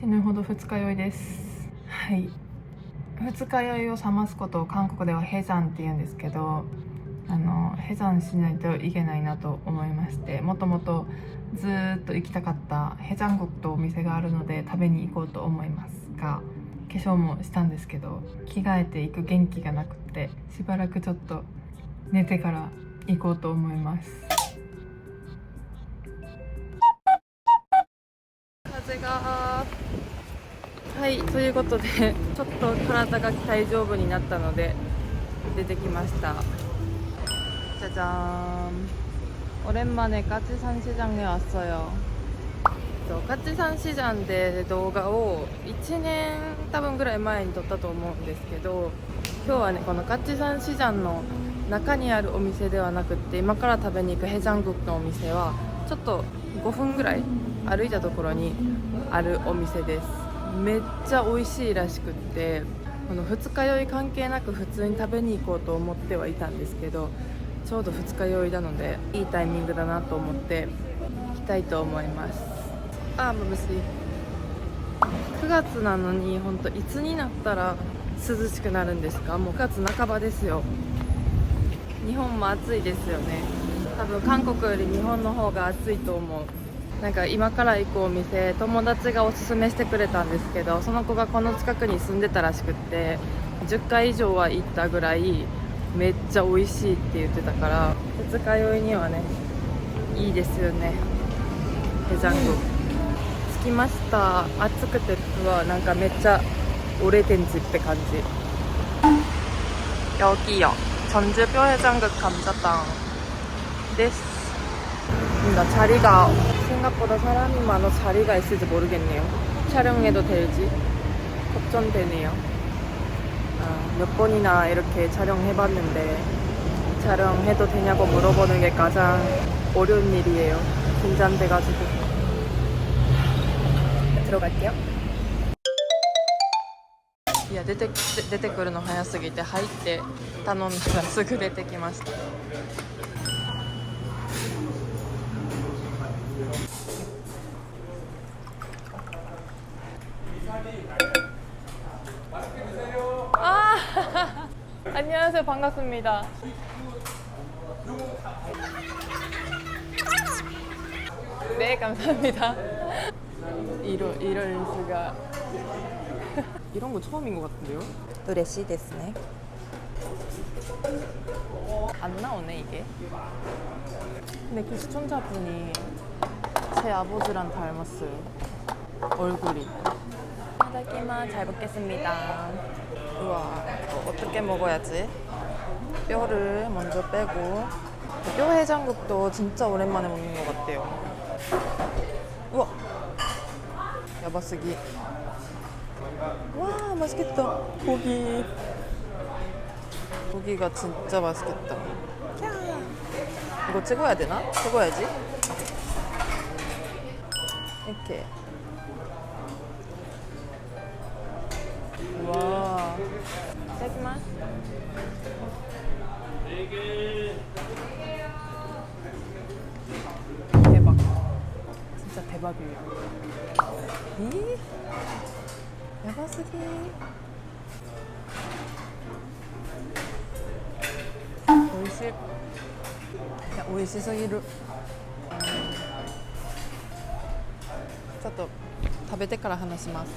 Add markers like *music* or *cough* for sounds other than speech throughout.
死ぬほど二日酔いです。はい。二日酔いを冷ますことを韓国ではヘザンって言うんですけどあのヘザンしないといけないなと思いましてもともとずっと行きたかったヘザン国とお店があるので食べに行こうと思いますが化粧もしたんですけど着替えていく元気がなくってしばらくちょっと寝てから行こうと思います。風がはいということで*laughs* ちょっと体が大丈夫になったので出てきましたじゃじゃーん오랜만에 까치산 시장에 왔어요 저 까치산 시장 대動画を1年多分ぐらい前に撮ったと思うんですけど今日はねこの까치산シジャンの中にあるお店ではなくって今から食べに行くヘジャングクのお店はちょっと5分ぐらい歩いたところにあるお店です めっちゃ美味しいらしくってこの二日酔い関係なく普通に食べに行こうと思ってはいたんですけどちょうど二日酔いなのでいいタイミングだなと思って行きたいと思います。あーまぶしい。9月なのに本当いつになったら涼しくなるんですか？もう9月半ばですよ。日本も暑いですよね。多分韓国より日本の方が暑いと思うなんか今から行くお店友達がおすすめしてくれたんですけどその子がこの近くに住んでたらしくって10回以上は行ったぐらいめっちゃ美味しいって言ってたから二日酔いにはねいいですよねヘジャング着きました暑くてうわなんかめっちゃオレテンジって感じ여기요 전주뼈 해장국 감자탕です뭔가 자리가 생각보다 사람이 많아 자리가 있을지 모르겠네요 촬영해도 될지 걱정되네요 아, 몇 번이나 이렇게 촬영해봤는데 촬영해도 되냐고 물어보는 게 가장 어려운 일이에요 긴장돼가지고 들어갈게요 いや出て出てくるの早すぎて入って頼んだらすぐ出てきました *laughs* 안녕하세요 반갑습니다 네 감사합니다 이러, 이럴 수가 *laughs* 이런 거 처음인 것 같은데요? 嬉しいですね 안 나오네 이게 근데 그 시청자분이 제 아버지랑 닮았어요 얼굴이 이따다키마 잘 먹겠습니다 우와 어, 어떻게 먹어야지 뼈를 먼저 빼고 뼈 해장국도 진짜 오랜만에 먹는 것 같아요. 우와. 야바스기. 와 맛있겠다. 고기. 고기가 진짜 맛있겠다. 이거 찍어야 되나? 찍어야지. 이렇게. 와. 짜지마 대박 진짜 대박이에요 이 야바스기 오이시 야 오이시すぎるちょっと食べてから話します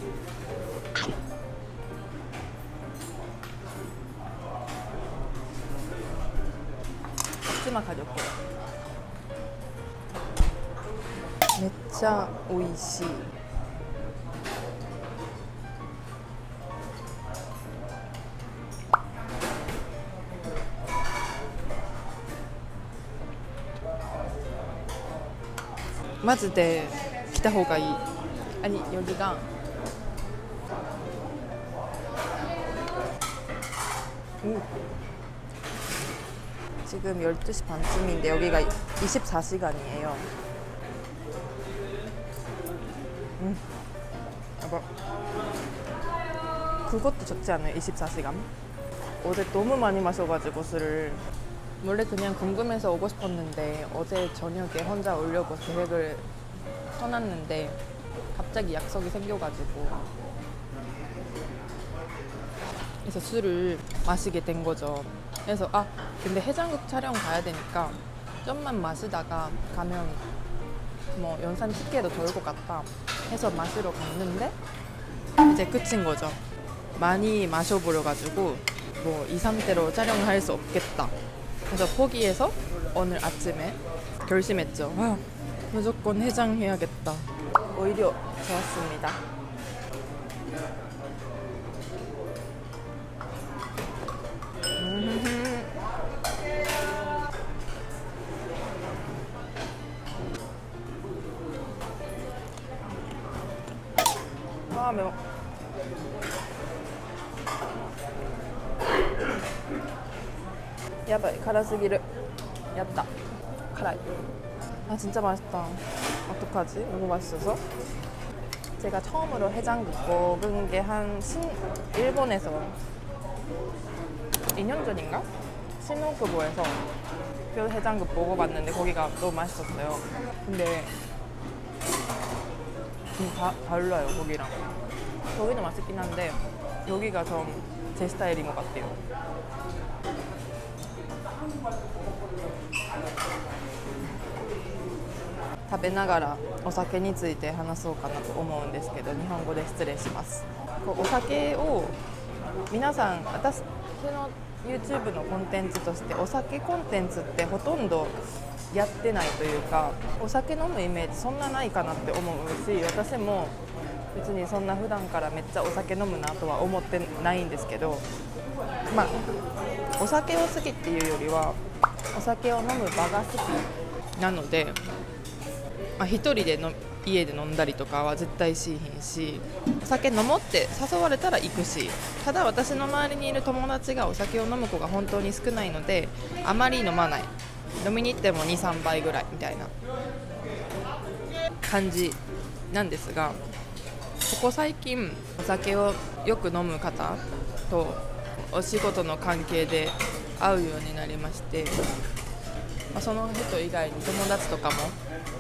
妻家族めっちゃ美味しいまずで来た方がいいあに4時間うん。Ooh. 지금 12시 반쯤인데 여기가 24시간이에요. 음. 여보. 그것도 적지 않아요? 24시간? 어제 너무 많이 마셔가지고 술을 원래 그냥 궁금해서 오고 싶었는데 어제 저녁에 혼자 오려고 계획을 써놨는데 갑자기 약속이 생겨가지고 그래서 술을 마시게 된 거죠. 그래서 아 근데 해장국 촬영 가야 되니까 좀만 마시다가 가면 뭐 연산 쉽게도 덜것 같다 해서 마시러 갔는데 이제 끝인 거죠. 많이 마셔버려 가지고 뭐 2, 3대로 촬영을 할수 없겠다. 그래서 포기해서 오늘 아침에 결심했죠. 아, 무조건 해장해야겠다. 오히려 좋았습니다. 야바이辛すぎるやった辛い아 진짜 맛있다 어떡하지? 너무 맛있어서 제가 처음으로 해장국 먹은 게 한 일본에서 2년 전인가? 신혼부부에서 그 해장국 먹어봤는데 거기가 너무 맛있었어요 근데 좀 다, 달라요 거기랑 거기도 맛있긴 한데 여기가 좀 제 스타일인 것 같아요 食べながらお酒について話そうかなと思うんですけど日本語で失礼します。こうお酒を皆さん私の YouTube のコンテンツとしてお酒コンテンツってほとんどやってないというかお酒飲むイメージそんなないかなって思うし私も別にそんな普段からめっちゃお酒飲むなとは思ってないんですけどまあお酒を好きっていうよりはお酒を飲む場が好きなのでまあ、一人での家で飲んだりとかは絶対しひんしお酒飲もうって誘われたら行くしただ私の周りにいる友達がお酒を飲む子が本当に少ないのであまり飲まない。飲みに行っても23杯ぐらいみたいな感じなんですがここ最近お酒をよく飲む方とお仕事の関係で会うようになりましてまあ、その人以外に友達とかも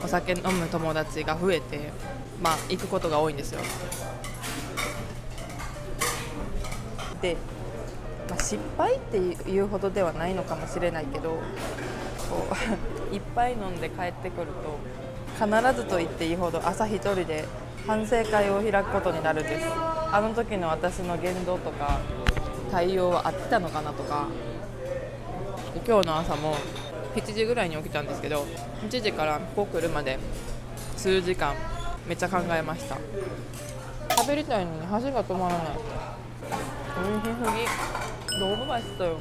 お酒飲む友達が増えて、まあ、行くことが多いんですよ。で、まあ、失敗っていうほどではないのかもしれないけどこう *laughs* いっぱい飲んで帰ってくると必ずと言っていいほど朝一人で反省会を開くことになるんです。あの時の私の言動とか対応は合ってたのかなとか。今日の朝も7時ぐらいに起きたんですけど1時からここ来るまで数時間めっちゃ考えました。食べるたいのに箸が止まらない。おいしすぎ。どうもがしたよ。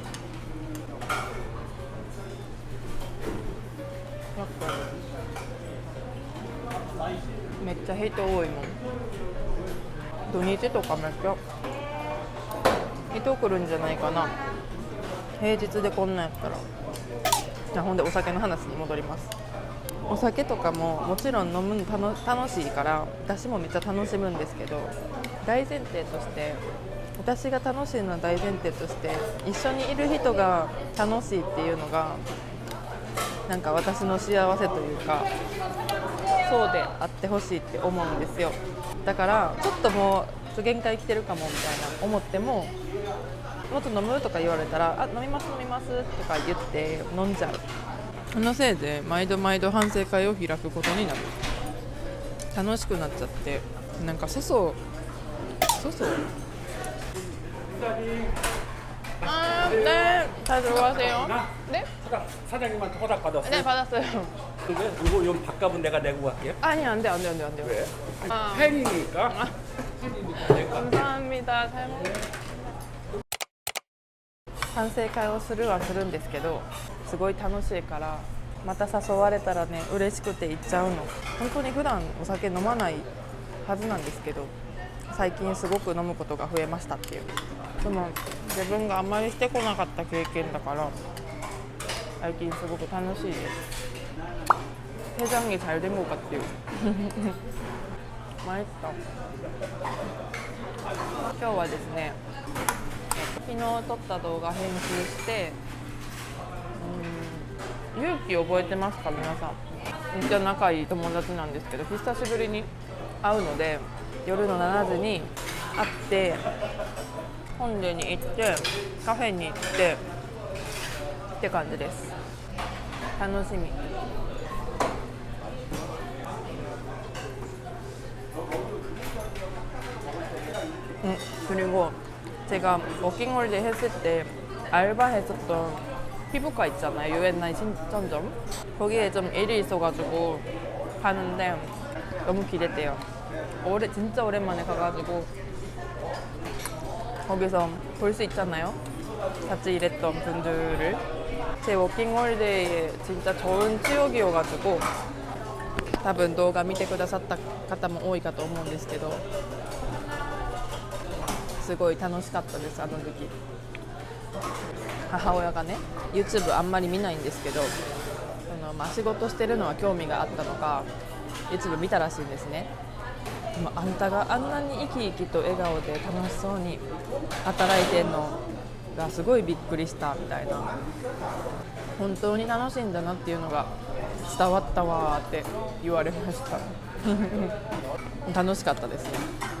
やっぱめっちゃ人多いもん。土日とかめっちゃ人来るんじゃないかな。平日でこんなんやったら。じゃあほんでお酒の話に戻ります。お酒とかももちろん飲むの楽楽しいから私もめっちゃ楽しむんですけど大前提として私が楽しいのは大前提として一緒にいる人が楽しいっていうのがなんか私の幸せというかそうであってほしいって思うんですよ。だからちょっともう限界来てるかもみたいな思ってももっと飲むとか言われたらあ飲みます飲みますとか言って飲んじゃうそのせいで毎度毎度反省会を開くことになる楽しくなっちゃってなんか粗相粗相あーね잘 들어가세요 네? 사장, 사장님한테 허락 받았어요? 네 받았어요 그게 이거 용 밥값은 내가 내고 갈게요. 아니 안돼 안돼 안돼 안돼 왜? 아. 팬이니까. 팬이니까 내가. 감사합니다. 잘 먹. 反省会をするはするんですけどすごい楽しいからまた誘われたらね嬉しくて行っちゃうの本当に普段お酒飲まないはずなんですけど最近すごく飲むことが増えましたっていうでも自分があまりしてこなかった経験だから最近すごく楽しいです해장이잘된 것 같아요 *laughs* 맛있다今日はですね 昨日撮った動画編集してうん勇気覚えてますか皆さん？めっちゃ仲いい友達なんですけど久しぶりに会うので夜の7時に会って本殿に行ってカフェに行ってって感じです。楽しみ。 제가 워킹홀리데이 했을 때 알바했었던 피부과 있잖아요. 유엔나이 신천점. 거기에 좀 일이 있어가지고 가는데 너무 기대돼요. 오래, 진짜 오랜만에 가가지고 거기서 볼 수 있잖아요. 같이 일했던 분들을. 제 워킹홀리데이에 진짜 좋은 추억이어가지고 多分動画見てくださった方も多いかと思うんですけど すごい楽しかったですあの時。母親がね YouTube あんまり見ないんですけどその、まあ、仕事してるのは興味があったのか YouTube 見たらしいんですね。でもあんたがあんなに生き生きと笑顔で楽しそうに働いてんのがすごいびっくりしたみたいな。本当に楽しいんだなっていうのが伝わったわーって言われました。*laughs* 楽しかったですね。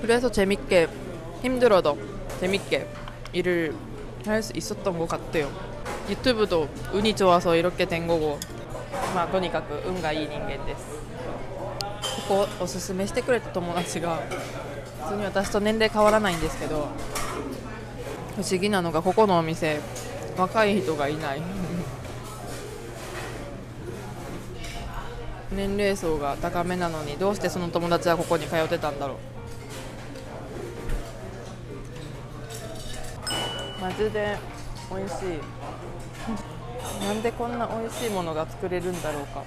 그래서 재밌게 힘들어도 재밌게 일을 할 수 있었던 것 같아요. 유튜브도 운이 좋아서 이렇게 된 거고 まあとにかく運がいい人間ですここおすすめしてくれた友達が普通に私と年齢変わらないんですけど不思議なのがここのお店若い人がいない年齢層が高めなのにどうしてその友達はここに通ってたんだろう マジで美味しいなんでこんな美味しいものが作れるんだろうか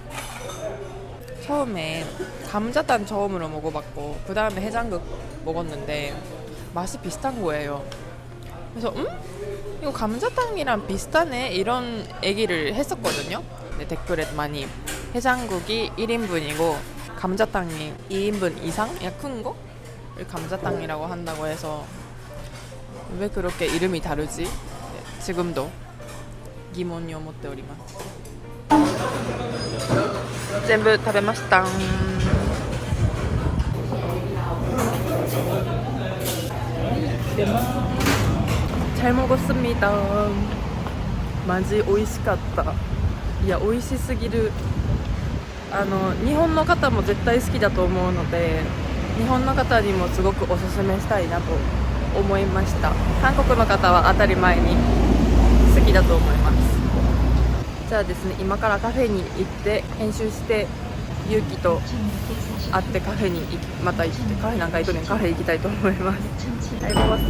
처음에 감자탕 처음으로 먹어봤고 그 다음에 해장국 먹었는데 맛이 비슷한 거예요 그래서 음? 이거 감자탕이랑 비슷하네 이런 얘기를 했었거든요 근데 댓글에 많이 해장국이 1인분이고 감자탕이 2인분 이상? 야 큰 거? 를 감자탕이라고 한다고 해서 왜 그렇게 이름이 다르지? 네, 지금도 疑問に思っております全部食べました 잘 먹었습니다 마지 美味しかったいや美味しすぎるあの日本の方も絶対好きだと思うので日本の方にもすごくおすすめしたいなと 思いました。韓国の方は当たり前に好きだと思います。じゃあですね今からカフェに行って編集して勇気と会ってカフェに行きまた行ってカフェなんか行くとねカフェ行きたいと思います。あいます